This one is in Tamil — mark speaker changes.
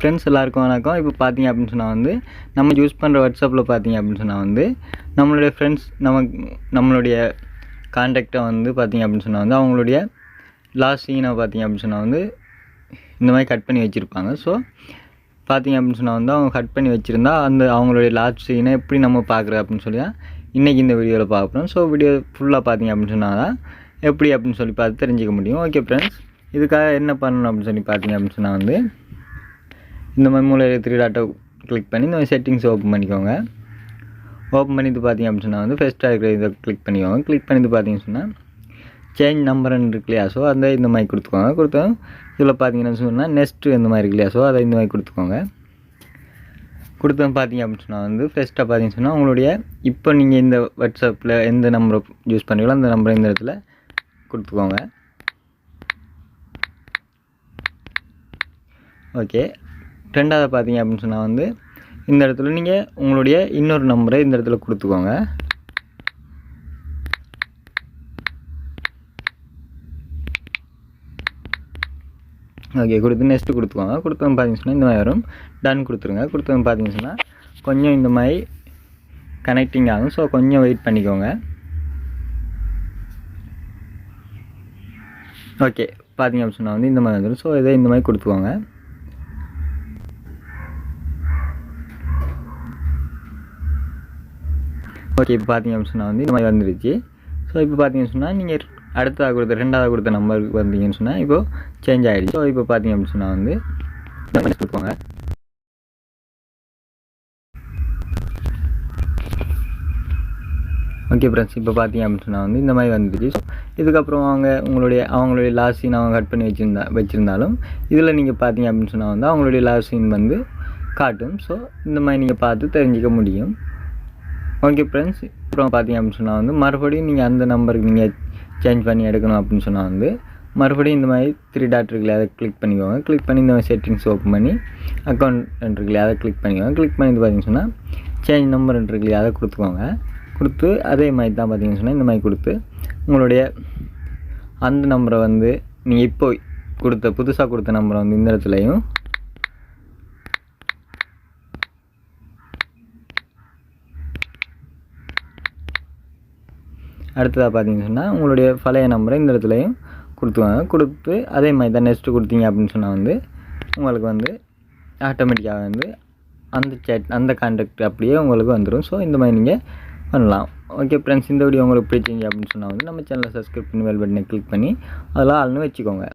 Speaker 1: ஃப்ரெண்ட்ஸ் எல்லாருக்கும் வணக்கம். இப்போ பார்த்தீங்க அப்படின்னு சொன்னால் வந்து நம்ம யூஸ் பண்ணுற வாட்ஸ்அப்பில் பார்த்தீங்க அப்படின்னு சொன்னால் வந்து நம்மளுடைய ஃப்ரெண்ட்ஸ் நம்ம நம்மளுடைய கான்டாக்டை வந்து பார்த்தீங்க அப்படின்னு சொன்னால் வந்து அவங்களுடைய லாஸ்ட் சீனை பார்த்தீங்க அப்படின்னு சொன்னால் வந்து இந்த மாதிரி கட் பண்ணி வச்சுருப்பாங்க. ஸோ பார்த்தீங்க அப்படின்னு சொன்னால் வந்து அவங்க கட் பண்ணி வச்சுருந்தா அந்த அவங்களுடைய லாஸ்ட் சீனை எப்படி நம்ம பார்க்குறது அப்படின்னு சொல்லி தான் இன்றைக்கி இந்த வீடியோவில் பார்க்குறோம் ஸோ வீடியோ ஃபுல்லாக பார்த்தீங்க அப்படின்னு சொன்னால் தான் எப்படி அப்படின்னு சொல்லி பார்த்து தெரிஞ்சுக்க முடியும். ஓகே ஃப்ரெண்ட்ஸ் இதுக்காக என்ன பண்ணணும் அப்படின்னு சொல்லி பார்த்தீங்க அப்படின்னு சொன்னால் வந்து இந்த மாதிரி மூலையில் த்ரீ டாட்டை கிளிக் பண்ணி இந்த மாதிரி செட்டிங்ஸ் ஓப்பன் பண்ணிக்கோங்க. ஓப்பன் பண்ணிட்டு பார்த்தீங்க அப்படின்னு சொன்னால் வந்து ஃபஸ்ட்டாக இருக்கிற இதை கிளிக் பண்ணிக்கோங்க. கிளிக் பண்ணிட்டு பார்த்தீங்கன்னு சொன்னால் சேஞ்ச் நம்பர்னு இருக்கு இல்லையா? ஸோ அந்த இந்த மாதிரி கொடுத்துக்கோங்க. கொடுத்தா இதில் பார்த்தீங்கன்னு சொன்னால் நெஸ்ட்டு இந்த மாதிரி இருக்கு இல்லையா? ஸோ அதை இந்த மாதிரி கொடுத்துக்கோங்க. கொடுத்தோம் பார்த்தீங்க அப்படின்னு சொன்னால் வந்து ஃபஸ்ட்டாக பார்த்தீங்கன்னு சொன்னால் உங்களுடைய இப்போ நீங்கள் இந்த வாட்ஸ்அப்பில் எந்த நம்பரை யூஸ் பண்ணுறீங்களோ அந்த நம்பரை இந்த இடத்துல கொடுத்துக்கோங்க. ஓகே ரெண்டாவது பார்த்தீங்க அப்படின்னு சொன்னால் வந்து இந்த இடத்துல நீங்கள் உங்களுடைய இன்னொரு நம்பரை இந்த இடத்துல கொடுத்துக்கோங்க. ஓகே கொடுத்து நெக்ஸ்ட்டு கொடுத்துக்கோங்க. கொடுத்தவங்க பார்த்தீங்கன்னு சொன்னால் இந்த மாதிரி வரும். டன் கொடுத்துருங்க. கொடுத்தவங்க பார்த்தீங்கன்னு சொன்னால் கொஞ்சம் இந்த மாதிரி கனெக்டிங் ஆகும். ஸோ கொஞ்சம் வெயிட் பண்ணிக்கோங்க. ஓகே பார்த்தீங்க அப்படின்னு சொன்னால் வந்து இந்த மாதிரி வந்துடும் ஸோ இதை இந்த மாதிரி கொடுத்துக்கோங்க. ஓகே இப்போ பார்த்தீங்க அப்படின்னு சொன்னால் வந்து இந்த மாதிரி வந்துருச்சு. ஸோ இப்போ பார்த்தீங்கன்னு சொன்னால் நீங்கள் அடுத்ததாக கொடுத்த ரெண்டாவது கொடுத்த நம்பருக்கு வந்தீங்கன்னு சொன்னால் இப்போ சேஞ்ச் ஆகிடுச்சு ஸோ இப்போ பார்த்தீங்க அப்படின்னு சொன்னால் வந்து கொடுப்போங்க ஓகே ஃப்ரெண்ட்ஸ் இப்போ பார்த்தீங்க அப்படின்னு சொன்னால் வந்து இந்த மாதிரி வந்துடுச்சு ஸோ இதுக்கப்புறம் அவங்க உங்களுடைய அவங்களுடைய லாஸ்ட் சீன் அவங்க கட் பண்ணி வச்சுருந்தா வச்சுருந்தாலும் இதில் நீங்கள் பார்த்தீங்க அப்படின்னு சொன்னால் வந்து அவங்களுடைய லாஸ்ட் சீன் வந்து காட்டும். ஸோ இந்த மாதிரி நீங்கள் பார்த்து தெரிஞ்சிக்க முடியும். ஓகே ஃப்ரெண்ட்ஸ் அப்புறம் பார்த்தீங்க அப்படின்னு சொன்னால் வந்து மறுபடியும் நீங்கள் அந்த நம்பருக்கு நீங்கள் சேஞ்ச் பண்ணி எடுக்கணும் அப்படின்னு சொன்னால் வந்து மறுபடியும் இந்த மாதிரி த்ரீ டாட் இருக்குல்ல அதை கிளிக் பண்ணிக்கோங்க. கிளிக் பண்ணி இந்த மாதிரி செட்டிங்ஸ் ஓப்பன் பண்ணி அக்கௌண்ட் இருக்குல்ல அதை கிளிக் பண்ணிக்கோங்க. கிளிக் பண்ணி பார்த்தீங்கன்னு சொன்னால் சேஞ்ச் நம்பர் இருக்குல்ல அதை கொடுத்துக்கோங்க. கொடுத்து அதே மாதிரி தான் பார்த்தீங்கன்னு சொன்னால் இந்த மாதிரி கொடுத்து உங்களுடைய அந்த நம்பரை வந்து நீங்கள் இப்போ கொடுத்த புதுசாக கொடுத்த நம்பரை வந்து இந்த இடத்துலையும் அடுத்ததாக பார்த்தீங்கன்னு சொன்னால் உங்களுடைய பழைய நம்பரை இந்த இடத்துலையும் கொடுத்துவாங்க கொடுத்து அதே மாதிரி தான் நெக்ஸ்ட்டு கொடுத்தீங்க அப்படின்னு சொன்னால் வந்து உங்களுக்கு வந்து ஆட்டோமேட்டிக்காக வந்து அந்த சேட் அந்த கான்டாக்ட் அப்படியே உங்களுக்கு வந்துடும் ஸோ இந்த மாதிரி நீங்கள் பண்ணலாம். ஓகே ஃப்ரெண்ட்ஸ் இந்த வீடியோ உங்களுக்கு பிடிச்சிங்க அப்படின்னு சொன்னால் வந்து நம்ம சேனலை சப்ஸ்கிரைப் பண்ணி வெல் பட்டனை கிளிக் பண்ணி அதெல்லாம் ஆள்னு வச்சுக்கோங்க.